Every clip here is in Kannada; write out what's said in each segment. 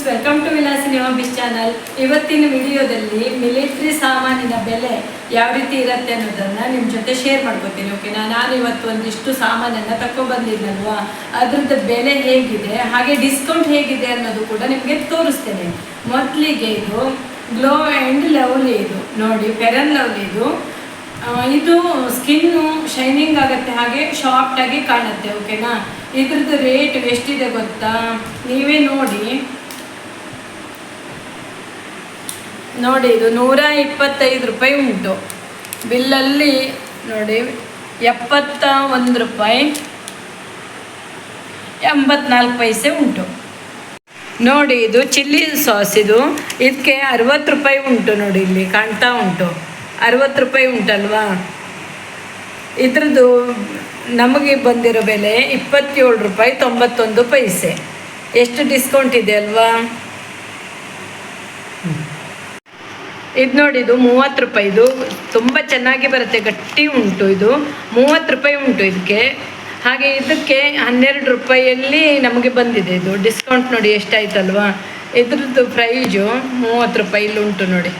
ಫ್ರೆಂಡ್ಸ್ ವೆಲ್ಕಮ್ ಟು ವಿಲಾಸಿನಿ ಬಿಸ್ ಚಾನಲ್ ಇವತ್ತಿನ ವಿಡಿಯೋದಲ್ಲಿ ಮಿಲಿಟ್ರಿ ಸಾಮಾನಿನ ಬೆಲೆ ಯಾವ ರೀತಿ ಇರುತ್ತೆ ಅನ್ನೋದನ್ನು ನಿಮ್ಮ ಜೊತೆ ಶೇರ್ ಮಾಡ್ಕೋತೀನಿ ಓಕೆನಾ ನಾನು ಇವತ್ತು ಒಂದಿಷ್ಟು ಸಾಮಾನನ್ನು ತಗೊಬಂದಿದ್ದಲ್ವಾ ಅದ್ರದ್ದು ಬೆಲೆ ಹೇಗಿದೆ, ಹಾಗೆ ಡಿಸ್ಕೌಂಟ್ ಹೇಗಿದೆ ಅನ್ನೋದು ಕೂಡ ನಿಮಗೆ ತೋರಿಸ್ತೇನೆ. ಮೊದಲಿಗೆ ಇದು ಗ್ಲೋ ಆ್ಯಂಡ್ ಲವ್ಲಿ ಇದು. ನೋಡಿ ಫೆರನ್ ಲವ್ಲಿ ಇದು. ಇದು ಸ್ಕಿನ್ನು ಶೈನಿಂಗ್ ಆಗುತ್ತೆ, ಹಾಗೆ ಶಾಫ್ಟಾಗಿ ಕಾಣುತ್ತೆ ಓಕೆನಾ ಇದ್ರದ್ದು ರೇಟ್ ಎಷ್ಟಿದೆ ಗೊತ್ತಾ? ನೀವೇ ನೋಡಿ. ನೋಡಿ, ಇದು ನೂರ ಇಪ್ಪತ್ತೈದು ರೂಪಾಯಿ ಉಂಟು. ಬಿಲ್ಲಲ್ಲಿ ನೋಡಿ, ಎಪ್ಪತ್ತ ಒಂದು ರೂಪಾಯಿ, ಎಂಬತ್ನಾಲ್ಕು ಪೈಸೆ ಉಂಟು. ನೋಡಿ, ಇದು ಚಿಲ್ಲಿ ಸಾಸ್ ಇದು. ಇದಕ್ಕೆ ಅರವತ್ತು ರೂಪಾಯಿ ಉಂಟು ನೋಡಿ ಇಲ್ಲಿ, ಕಾಣ್ತಾ ಉಂಟು. ಅರವತ್ತು ರೂಪಾಯಿ ಉಂಟಲ್ವಾ? ಇದ್ರದ್ದು ನಮಗೆ ಬಂದಿರೋ ಬೆಲೆ ಇಪ್ಪತ್ತೇಳು ರೂಪಾಯಿ ತೊಂಬತ್ತೊಂದು ಪೈಸೆ. ಎಷ್ಟು ಡಿಸ್ಕೌಂಟ್ ಇದೆ ಅಲ್ವಾ? ಇದು ನೋಡಿ, ಇದು ಮೂವತ್ತು ರೂಪಾಯಿ. ಇದು ತುಂಬ ಚೆನ್ನಾಗಿ ಬರುತ್ತೆ, ಗಟ್ಟಿ ಉಂಟು ಇದು. ಮೂವತ್ತು ರೂಪಾಯಿ ಉಂಟು ಇದಕ್ಕೆ ಹಾಗೆ ಇದಕ್ಕೆ ಹನ್ನೆರಡು ರೂಪಾಯಿಯಲ್ಲಿ ನಮಗೆ ಬಂದಿದೆ ಇದು. ಡಿಸ್ಕೌಂಟ್ ನೋಡಿ ಎಷ್ಟಾಯ್ತಲ್ವಾ? ಇದ್ರದ್ದು ಪ್ರೈಜು ಮೂವತ್ತು ರೂಪಾಯಿ ಇಲ್ಲಿ ಉಂಟು ನೋಡಿ.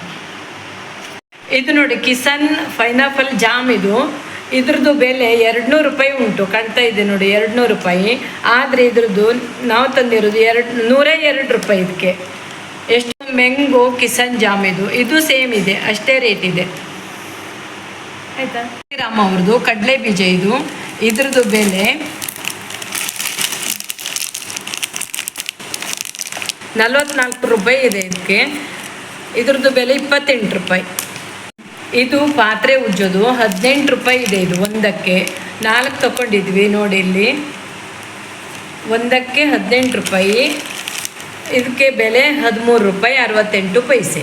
ಇದು ನೋಡಿ ಕಿಸನ್ ಪೈನಾಪಲ್ ಜಾಮ್ ಇದು. ಇದ್ರದ್ದು ಬೆಲೆ ಎರಡುನೂರು ರೂಪಾಯಿ ಉಂಟು, ಕಾಣ್ತಾ ಇದೆ ನೋಡಿ, ಎರಡುನೂರು ರೂಪಾಯಿ. ಆದರೆ ಇದ್ರದ್ದು ನಾವು ತಂದಿರೋದು ಎರಡು, ನೂರೇ ಎರಡು ರೂಪಾಯಿ ಇದಕ್ಕೆ ಮೆಂಗೋ ಕಿಸನ್ ಜಾಮ್ ಇದು ಇದು ಸೇಮ್ ಇದೆ ಅಷ್ಟೇ ರೇಟ್ ಇದೆ. ಆಯ್ತಾ? ರಾಮ ಅವ್ರದ್ದು ಕಡಲೆ ಬೀಜ ಇದು. ಇದ್ರದ್ದು ಬೆಲೆ ನಲವತ್ನಾಲ್ಕು ರೂಪಾಯಿ ಇದೆ ಇದಕ್ಕೆ. ಇದ್ರದ್ದು ಬೆಲೆ ಇಪ್ಪತ್ತೆಂಟು ರೂಪಾಯಿ. ಇದು ಪಾತ್ರೆ ಉಜ್ಜೋದು ಹದಿನೆಂಟು ರೂಪಾಯಿ ಇದೆ ಇದು ಒಂದಕ್ಕೆ. ನಾಲ್ಕು ತಗೊಂಡಿದ್ವಿ ನೋಡಿ ಇಲ್ಲಿ. ಒಂದಕ್ಕೆ ಹದಿನೆಂಟು ರೂಪಾಯಿ. ಇದಕ್ಕೆ ಬೆಲೆ ಹದಿಮೂರು ರೂಪಾಯಿ, ಅರವತ್ತೆಂಟು ಪೈಸೆ.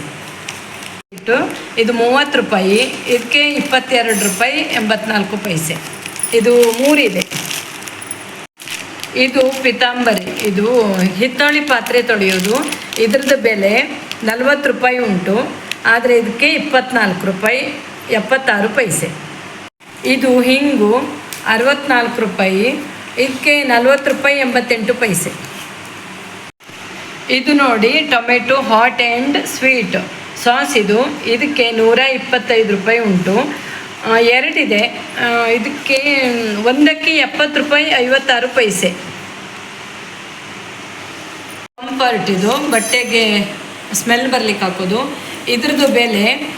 ಇಟ್ಟು ಇದು ಮೂವತ್ತು ರೂಪಾಯಿ, ಇದಕ್ಕೆ ಇಪ್ಪತ್ತೆರಡು ರೂಪಾಯಿ, ಎಂಬತ್ನಾಲ್ಕು ಪೈಸೆ. ಇದು ಮೂರಿದೆ. ಇದು ಪಿತಾಂಬರಿ, ಇದು ಹಿತ್ತಾಳಿ ಪಾತ್ರೆ ತೊಳೆಯೋದು. ಇದ್ರದ್ದು ಬೆಲೆ ನಲ್ವತ್ತು ರೂಪಾಯಿ ಉಂಟು, ಆದರೆ ಇದಕ್ಕೆ ಇಪ್ಪತ್ನಾಲ್ಕು ರೂಪಾಯಿ, ಎಪ್ಪತ್ತಾರು ಪೈಸೆ. ಇದು ಹಿಂಗು ಅರವತ್ನಾಲ್ಕು ರೂಪಾಯಿ, ಇದಕ್ಕೆ ನಲ್ವತ್ತು ರೂಪಾಯಿ, ಎಂಬತ್ತೆಂಟು ಪೈಸೆ. ಇದು ನೋಡಿ tomato hot and sweet. Sauce ಇದು. ಇದಕ್ಕೆ ನೂರ ಇಪ್ಪತ್ತೈದು ರೂಪಾಯಿ ಉಂಟು. ಎರಡಿದೆ. ಇದಕ್ಕೆ ಒಂದಕ್ಕೆ ಎಪ್ಪತ್ತು ರೂಪಾಯಿ, ಐವತ್ತಾರು ಪೈಸೆ. ಕಂಫರ್ಟ್ ಇದು. ಬಟ್ಟೆಗೆ ಸ್ಮೆಲ್ ಬರ್ಲಿಕ್ಕೆ ಹಾಕೋದು. ಇದ್ರದ್ದು ಬೆಲೆ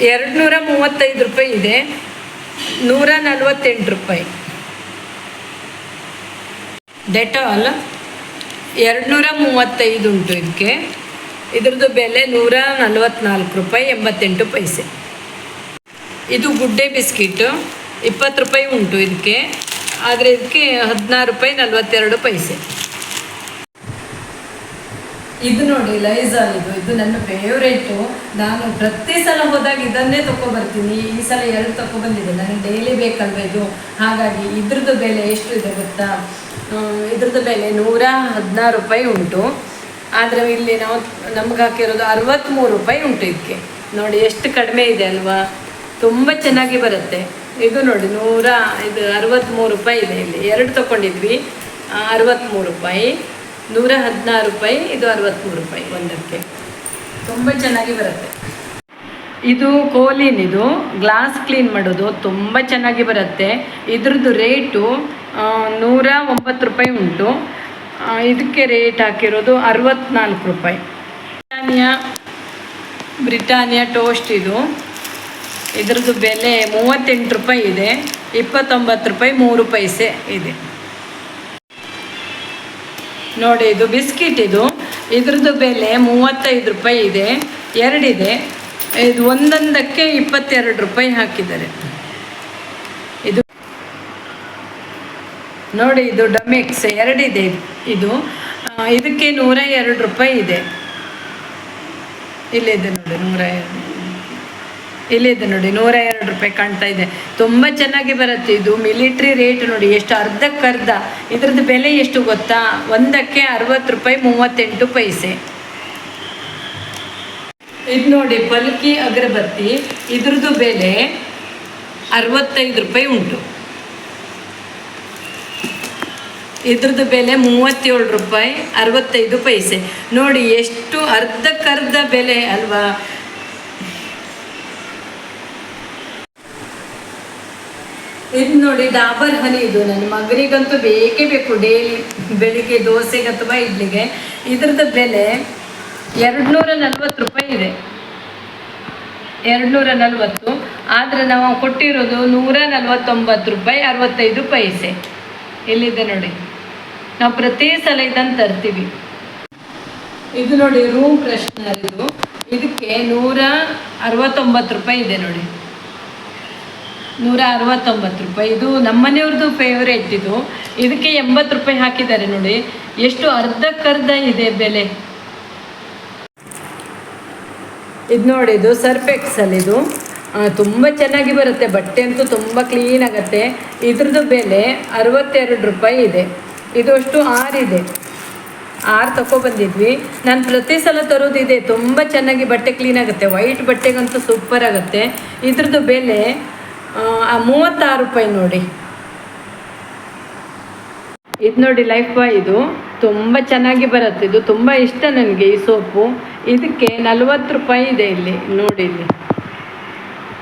ಎರಡು ನೂರ ಮೂವತ್ತೈದು ರೂಪಾಯಿ ಇದೆ. ನೂರ ನಲ್ವತ್ತೆಂಟು ರೂಪಾಯಿ. ಡೆಟಾಲ್ ಎರಡುನೂರ ಮೂವತ್ತೈದು ಉಂಟು ಇದಕ್ಕೆ ಇದ್ರದ್ದು ಬೆಲೆ ನೂರ ನಲವತ್ನಾಲ್ಕು ರೂಪಾಯಿ ಎಂಬತ್ತೆಂಟು ಪೈಸೆ. ಇದು ಗುಡ್ಡೆ ಬಿಸ್ಕಿಟ್ ಇಪ್ಪತ್ತು ರೂಪಾಯಿ ಉಂಟು ಇದಕ್ಕೆ ಆದರೆ ಇದಕ್ಕೆ ಹದಿನಾರು ರೂಪಾಯಿ ನಲವತ್ತೆರಡು ಪೈಸೆ. ಇದು ನೋಡಿ ಲೈಝಾಲ್ ಇದು ಇದು ನನ್ನ ಫೇವ್ರೇಟು ನಾನು ಪ್ರತಿ ಸಲ ಹೋದಾಗ ಇದನ್ನೇ ತಗೊಬರ್ತೀನಿ ಈ ಸಲ ಎರಡು ತಗೊಬಂದಿದೆ ನನಗೆ ಡೈಲಿ ಬೇಕಲ್ವ ಇದು? ಹಾಗಾಗಿ ಇದ್ರದ್ದು ಬೆಲೆ ಎಷ್ಟು ಇದೆ ಗೊತ್ತಾ? ಇದ್ರದ್ದು ಬೆಲೆ ನೂರ ಹದಿನಾರು ರೂಪಾಯಿ ಉಂಟು. ಆದರೆ ಇಲ್ಲಿ ನಾವು ನಮ್ಗೆ ಹಾಕಿರೋದು ಅರವತ್ತ್ಮೂರು ರೂಪಾಯಿ ಉಂಟು ಇದಕ್ಕೆ. ನೋಡಿ, ಎಷ್ಟು ಕಡಿಮೆ ಇದೆ ಅಲ್ವಾ? ತುಂಬ ಚೆನ್ನಾಗಿ ಬರುತ್ತೆ. ಇದು ನೋಡಿ, ನೂರ ಇದು ಅರವತ್ತ್ಮೂರು ರೂಪಾಯಿ ಇದೆ ಇಲ್ಲಿ. ಎರಡು ತಗೊಂಡಿದ್ವಿ ಅರವತ್ತ್ಮೂರು ರೂಪಾಯಿ. ನೂರ ಹದಿನಾರು ರೂಪಾಯಿ ಇದು ಅರವತ್ತ್ಮೂರು ರೂಪಾಯಿ ಒಂದಕ್ಕೆ. ತುಂಬ ಚೆನ್ನಾಗಿ ಬರುತ್ತೆ. ಇದು ಕೋಲಿನ್ ಇದು ಗ್ಲಾಸ್ ಕ್ಲೀನ್ ಮಾಡೋದು ತುಂಬ ಚೆನ್ನಾಗಿ ಬರುತ್ತೆ. ಇದ್ರದ್ದು ರೇಟು ನೂರ ಒಂಬತ್ತು ರೂಪಾಯಿ ಉಂಟು. ಇದಕ್ಕೆ ರೇಟ್ ಹಾಕಿರೋದು ಅರವತ್ನಾಲ್ಕು ರೂಪಾಯಿ. ಬ್ರಿಟಾನಿಯಾ ಬ್ರಿಟಾನಿಯಾ ಟೋಸ್ಟ್ ಇದು. ಇದ್ರದ್ದು ಬೆಲೆ ಮೂವತ್ತೆಂಟು ರೂಪಾಯಿ ಇದೆ ಇಪ್ಪತ್ತೊಂಬತ್ತು ರೂಪಾಯಿ ಮೂರು ಪೈಸೆ ಇದೆ. ನೋಡಿ, ಇದು ಬಿಸ್ಕಿಟ್ ಇದು. ಇದ್ರದ್ದು ಬೆಲೆ ಮೂವತ್ತೈದು ರೂಪಾಯಿ ಇದೆ. ಎರಡಿದೆ. ಇದು ಒಂದೊಂದಕ್ಕೆ ಇಪ್ಪತ್ತೆರಡು ರೂಪಾಯಿ ಹಾಕಿದ್ದಾರೆ. ಇದು ನೋಡಿ, ಇದು ಡಮಿಕ್ಸ್ ಎರಡಿದೆ ಇದು. ಇದಕ್ಕೆ ನೂರ ಎರಡು ರೂಪಾಯಿ ಇದೆ. ಇಲ್ಲಿದೆ ನೋಡಿ, ನೂರ ಎರಡು. ಇಲ್ಲಿದೆ ನೋಡಿ, ನೂರ ಎರಡು ರೂಪಾಯಿ ಕಾಣ್ತಾ ಇದೆ. ತುಂಬ ಚೆನ್ನಾಗಿ ಬರುತ್ತೆ ಇದು. ಮಿಲಿಟ್ರಿ ರೇಟ್ ನೋಡಿ, ಎಷ್ಟು ಅರ್ಧಕ್ಕರ್ಧ. ಇದ್ರದ್ದು ಬೆಲೆ ಎಷ್ಟು ಗೊತ್ತಾ? ಒಂದಕ್ಕೆ ಅರವತ್ತು ರೂಪಾಯಿ, ಮೂವತ್ತೆಂಟು ಪೈಸೆ. ಇದು ನೋಡಿ ಪಲ್ಕಿ ಅಗರಬತ್ತಿ, ಇದ್ರದ್ದು ಬೆಲೆ ಅರವತ್ತೈದು ರೂಪಾಯಿ ಉಂಟು. ಇದ್ರದ್ದು ಬೆಲೆ ಮೂವತ್ತೇಳು ರೂಪಾಯಿ, ಅರವತ್ತೈದು ಪೈಸೆ. ನೋಡಿ, ಎಷ್ಟು ಅರ್ಧಕ್ಕರ್ಧ ಬೆಲೆ ಅಲ್ವಾ? ಇದು ನೋಡಿ ಡಾಬರ್ ಹನಿ ಇದು. ನನ್ನ ಮಗನಿಗಂತೂ ಬೇಕೇ ಬೇಕು. ಡೈಲಿ ಬೆಳಿಗ್ಗೆ ದೋಸೆಗೆ ಅಥವಾ ಇಡ್ಲಿಗೆ. ಇದ್ರದ್ದು ಬೆಲೆ ಎರಡು ನೂರ ನಲ್ವತ್ತು ರೂಪಾಯಿ ಇದೆ. ಎರಡು ನೂರ ನಲ್ವತ್ತು. ಆದರೆ ನಾವು ಕೊಟ್ಟಿರೋದು ನೂರ ನಲ್ವತ್ತೊಂಬತ್ತು ರೂಪಾಯಿ, ಅರವತ್ತೈದು ಪೈಸೆ ಎಲ್ಲಿದೆ ನೋಡಿ. ನಾವು ಪ್ರತಿ ಸಲ ಇದನ್ನು ತರ್ತೀವಿ. ಇದು ನೋಡಿ ರೂಮ್ ಫ್ರೆಶ್ನರ್ ಇದು. ಇದಕ್ಕೆ ನೂರ ಅರವತ್ತೊಂಬತ್ತು ರೂಪಾಯಿ ಇದೆ ನೋಡಿ. ನೂರ ಅರವತ್ತೊಂಬತ್ತು ರೂಪಾಯಿ. ಇದು ನಮ್ಮನೆಯವ್ರದ್ದು ಫೇವ್ರೇಟ್ ಇದು. ಇದಕ್ಕೆ ಎಂಬತ್ತು ರೂಪಾಯಿ ಹಾಕಿದ್ದಾರೆ ನೋಡಿ. ಎಷ್ಟು ಅರ್ಧಕ್ಕರ್ಧ ಇದೆ ಬೆಲೆ. ಇದು ನೋಡಿ, ಇದು ಸರ್ಫ್ ಎಕ್ಸಲ್ ಇದು. ತುಂಬ ಚೆನ್ನಾಗಿ ಬರುತ್ತೆ. ಬಟ್ಟೆ ಅಂತೂ ತುಂಬ ಕ್ಲೀನ್ ಆಗುತ್ತೆ. ಇದ್ರದ್ದು ಬೆಲೆ ಅರವತ್ತೆರಡು ರೂಪಾಯಿ ಇದೆ. ಇದು ಅಷ್ಟು ಆರಿದೆ ಆರು ತಗೊಬಂದಿದ್ವಿ ನಾನು ಪ್ರತಿ ಸಲ ತರೋದಿದೆ ತುಂಬ ಚೆನ್ನಾಗಿ ಬಟ್ಟೆ ಕ್ಲೀನ್ ಆಗುತ್ತೆ. ವೈಟ್ ಬಟ್ಟೆಗಂತೂ ಸೂಪರ್ ಆಗುತ್ತೆ. ಇದ್ರದ್ದು ಬೆಲೆ ಆ, ಮೂವತ್ತಾರು ರೂಪಾಯಿ ನೋಡಿ. ಇದು ನೋಡಿ ಲೈಫ್ ಬಾಯ್ ಇದು. ತುಂಬ ಚೆನ್ನಾಗಿ ಬರುತ್ತೆ. ಇದು ತುಂಬ ಇಷ್ಟ ನನಗೆ ಈ ಸೋಪು. ಇದಕ್ಕೆ ನಲ್ವತ್ತು ರೂಪಾಯಿ ಇದೆ ಇಲ್ಲಿ ನೋಡಿ ಇಲ್ಲಿ.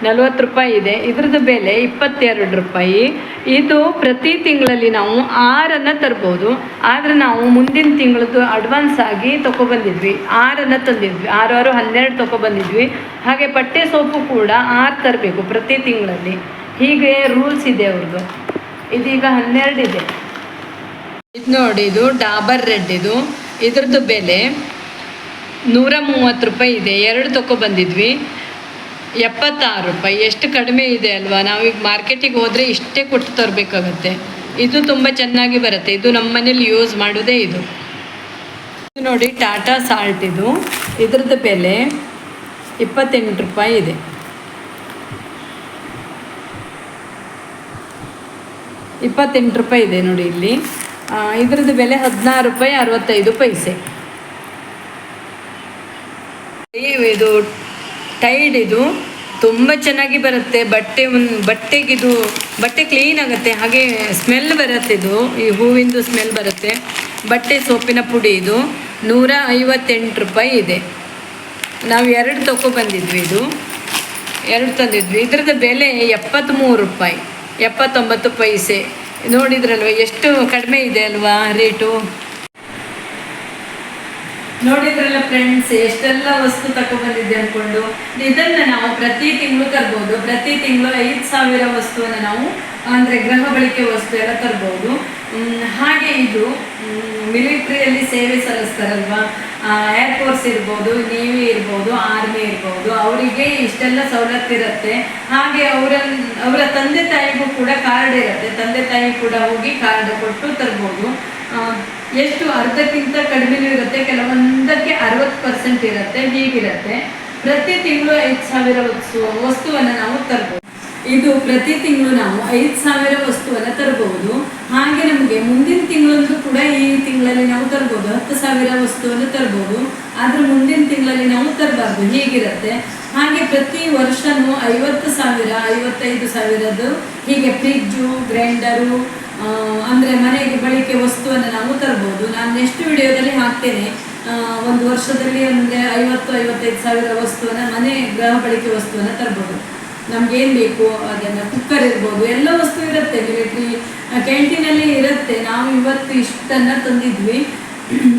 ನಲ್ವತ್ತು ರೂಪಾಯಿ ಇದೆ. ಇದ್ರದ್ದು ಬೆಲೆ ಇಪ್ಪತ್ತೆರಡು ರೂಪಾಯಿ. ಇದು ಪ್ರತಿ ತಿಂಗಳಲ್ಲಿ ನಾವು ಆರನ್ನು ತರ್ಬೋದು. ಆದರೆ ನಾವು ಮುಂದಿನ ತಿಂಗಳದ್ದು ಅಡ್ವಾನ್ಸ್ ಆಗಿ ತೊಗೊಬಂದಿದ್ವಿ ಆರನ್ನು ತಂದಿದ್ವಿ. ಆರು ಆರು ಹನ್ನೆರಡು ತೊಗೊಬಂದಿದ್ವಿ ಹಾಗೆ ಬಟ್ಟೆ ಸೋಪು ಕೂಡ ಆರು ತರಬೇಕು ಪ್ರತಿ ತಿಂಗಳಲ್ಲಿ. ಹೀಗೆ ರೂಲ್ಸ್ ಇದೆ ಅವ್ರದ್ದು ಇದೀಗ ಹನ್ನೆರಡು ಇದೆ. ಇದು ನೋಡಿ, ಇದು ಡಾಬರ್ ರೆಡ್ ಇದು. ಇದ್ರದ್ದು ಬೆಲೆ ನೂರ ಮೂವತ್ತು ರೂಪಾಯಿ ಇದೆ. ಎರಡು ತಗೊಬಂದಿದ್ವಿ ಎಪ್ಪತ್ತಾರು ರೂಪಾಯಿ. ಎಷ್ಟು ಕಡಿಮೆ ಇದೆ ಅಲ್ವಾ? ನಾವೀಗ ಮಾರ್ಕೆಟಿಗೆ ಹೋದರೆ ಇಷ್ಟೇ ಕೊಟ್ಟು ತರಬೇಕಾಗತ್ತೆ. ಇದು ತುಂಬ ಚೆನ್ನಾಗಿ ಬರುತ್ತೆ. ಇದು ನಮ್ಮ ಮನೇಲಿ ಯೂಸ್ ಮಾಡೋದೇ ಇದು. ಇದು ನೋಡಿ ಟಾಟಾ ಸಾಲ್ಟ್ ಇದು. ಇದ್ರದ್ದು ಬೆಲೆ ಇಪ್ಪತ್ತೆಂಟು ರೂಪಾಯಿ ಇದೆ. ಇಪ್ಪತ್ತೆಂಟು ರೂಪಾಯಿ ಇದೆ ನೋಡಿ ಇಲ್ಲಿ. ಇದ್ರದ್ದು ಬೆಲೆ ಹದಿನಾರು ರೂಪಾಯಿ, ಅರವತ್ತೈದು ಪೈಸೆ. ಇದು ಟೈಡ್ ಇದು. ತುಂಬ ಚೆನ್ನಾಗಿ ಬರುತ್ತೆ. ಬಟ್ಟೆ ಒಂದು ಬಟ್ಟೆಗಿದು ಬಟ್ಟೆ ಕ್ಲೀನ್ ಆಗುತ್ತೆ. ಹಾಗೆ ಸ್ಮೆಲ್ ಬರುತ್ತೆ ಇದು. ಈ ಹೂವಿಂದು ಸ್ಮೆಲ್ ಬರುತ್ತೆ. ಬಟ್ಟೆ ಸೋಪಿನ ಪುಡಿ ಇದು. ನೂರ ಐವತ್ತೆಂಟು ರೂಪಾಯಿ ಇದೆ. ನಾವು ಎರಡು ತಗೊಬಂದಿದ್ವಿ ಇದು. ಎರಡು ತಂದಿದ್ವಿ. ಇದರದ ಬೆಲೆ ಎಪ್ಪತ್ತ್ಮೂರು ರೂಪಾಯಿ. ಎಪ್ಪತ್ತೊಂಬತ್ತು ಪೈಸೆ. ನೋಡಿದ್ರಲ್ವ, ಎಷ್ಟು ಕಡಿಮೆ ಇದೆ ಅಲ್ವಾ ರೇಟು? ನೋಡಿದ್ರಲ್ಲ ಫ್ರೆಂಡ್ಸ್ ಎಷ್ಟೆಲ್ಲ ವಸ್ತು ತಗೊಬಂದಿದ್ದೆ ಅನ್ಕೊಂಡು. ಇದನ್ನ ನಾವು ಪ್ರತಿ ತಿಂಗಳು ತರ್ಬೋದು. ಪ್ರತಿ ತಿಂಗಳು ಐದು ಸಾವಿರ ವಸ್ತುವನ್ನು ನಾವು ಅಂದ್ರೆ ಗೃಹ ಬಳಕೆ ವಸ್ತು ಎಲ್ಲ ತರ್ಬೋದು ಹಾಗೆ ಇದು ಮಿಲಿಟ್ರಿಯಲ್ಲಿ ಸೇವೆ ಸಲ್ಲಿಸ್ತಾರಲ್ವಾ? ಏರ್ಫೋರ್ಸ್ ಇರ್ಬೋದು ನೇವಿ ಇರ್ಬೋದು ಆರ್ಮಿ ಇರ್ಬೋದು, ಅವರಿಗೆ ಇಷ್ಟೆಲ್ಲ ಸವಲತ್ತು ಇರುತ್ತೆ. ಹಾಗೆ ಅವರ ಅವರ ತಂದೆ ತಾಯಿಗೂ ಕೂಡ ಕಾರ್ಡ್ ಇರುತ್ತೆ. ತಂದೆ ತಾಯಿ ಕೂಡ ಹೋಗಿ ಕಾರ್ಡ್ ಕೊಟ್ಟು ತರ್ಬೋದು. ಎಷ್ಟು ಅರ್ಧಕ್ಕಿಂತ ಕಡಿಮೆ ಇರುತ್ತೆ? ಕೆಲವೊಂದಕ್ಕೆ ಅರವತ್ತು ಪರ್ಸೆಂಟ್ ಇರುತ್ತೆ, ಹೀಗಿರುತ್ತೆ. ಪ್ರತಿ ತಿಂಗಳು ಐದು ಸಾವಿರ ವಸ್ತು, ವಸ್ತುವನ್ನು ನಾವು ತರಬಹುದು ಇದು ಪ್ರತಿ ತಿಂಗಳು ನಾವು ಐದು ಸಾವಿರ ವಸ್ತುವನ್ನು ತರಬಹುದು ಹಾಗೆ ನಮಗೆ ಮುಂದಿನ ತಿಂಗಳಂತೂ ಕೂಡ ಈ ತಿಂಗಳಲ್ಲಿ ನಾವು ತರಬಹುದು ಹತ್ತು ಸಾವಿರ ವಸ್ತುವನ್ನು ತರಬಹುದು ಆದ್ರೆ ಮುಂದಿನ ತಿಂಗಳಲ್ಲಿ ನಾವು ತರಬಾರ್ದು, ಹೀಗಿರುತ್ತೆ. ಹಾಗೆ ಪ್ರತಿ ವರ್ಷನೂ ಐವತ್ತು ಸಾವಿರ, ಐವತ್ತೈದು ಸಾವಿರದ್ದು ಹೀಗೆ ಫ್ರಿಜ್ಜು, ಗ್ರೈಂಡರು ಅಂದ್ರೆ ಮನೆಗೆ ಬಳಕೆ ವಸ್ತುವನ್ನು ನಾವು ತರ್ಬೋದು. ನಾನು ನೆಕ್ಸ್ಟ್ ವಿಡಿಯೋದಲ್ಲಿ ಹಾಕ್ತೇನೆ. ಒಂದು ವರ್ಷದಲ್ಲಿ ಅಂದರೆ ಐವತ್ತು, ಐವತ್ತೈದು ಸಾವಿರ ವಸ್ತುವನ್ನು, ಮನೆ ಗೃಹ ಬಳಕೆ ವಸ್ತುವನ್ನು ತರ್ಬೋದು. ಏನು ಬೇಕು? ಅದನ್ನು ಕುಕ್ಕರ್ ಇರ್ಬೋದು. ಎಲ್ಲ ವಸ್ತು ಇರುತ್ತೆ. ಮಿಲಿಟ್ರಿ ಕ್ಯಾಂಟೀನಲ್ಲಿ ಇರುತ್ತೆ. ನಾವು ಇವತ್ತು ಇಷ್ಟನ್ನು ತಂದಿದ್ವಿ.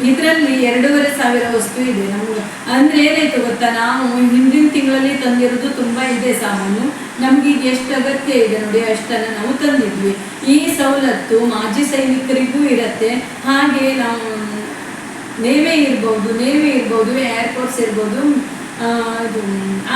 ಇದರಲ್ಲಿ ಎರಡೂವರೆ ಸಾವಿರ ವಸ್ತು ಇದೆ ನಮ್ಗೆ. ಅಂದ್ರೆ ಏನಾಯ್ತು ಗೊತ್ತಾ? ನಾವು ಹಿಂದಿನ ತಿಂಗಳಲ್ಲಿ ತಂದಿರೋದು ತುಂಬ ಇದೆ ಸಾಮಾನು. ನಮ್ಗೆ ಈಗ ಎಷ್ಟು ಅಗತ್ಯ ಇದೆ ನೋಡಿ, ಅಷ್ಟನ್ನ ನಾವು ತಂದಿದ್ವಿ. ಈ ಸವಲತ್ತು ಮಾಜಿ ಸೈನಿಕರಿಗೂ ಇರತ್ತೆ. ಹಾಗೆ ನಾವು ನೇವೆ ಇರ್ಬೋದು ನೇವೆ ಇರ್ಬೋದು ಏರ್ಪೋರ್ಟ್ಸ್ ಇರ್ಬೋದು ಇದು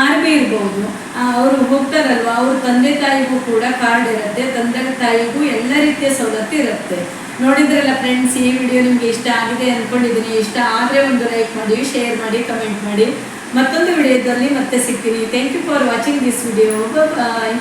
ಆರ್ಮಿ ಇರ್ಬೋದು. ಅವರು ಹೋಗ್ತಾರಲ್ವ, ಅವ್ರ ತಂದೆ ತಾಯಿಗೂ ಕೂಡ ಕಾರ್ಡ್ ಇರುತ್ತೆ. ತಂದೆ ತಾಯಿಗೂ ಎಲ್ಲ ರೀತಿಯ ಸವಲತ್ತು ಇರುತ್ತೆ. ನೋಡಿದ್ರಲ್ಲ ಫ್ರೆಂಡ್ಸ್ ಈ ವಿಡಿಯೋ ನಿಮ್ಗೆ ಇಷ್ಟ ಆಗಿದೆ ಅಂದ್ಕೊಂಡಿದ್ದೀನಿ ಇಷ್ಟ ಆದರೆ ಒಂದು ಲೈಕ್ ಮಾಡಿ ಶೇರ್ ಮಾಡಿ ಕಮೆಂಟ್ ಮಾಡಿ. ಮತ್ತೊಂದು ವಿಡಿಯೋದಲ್ಲಿ ಮತ್ತೆ ಸಿಗ್ತೀನಿ. Thank you for watching this video bye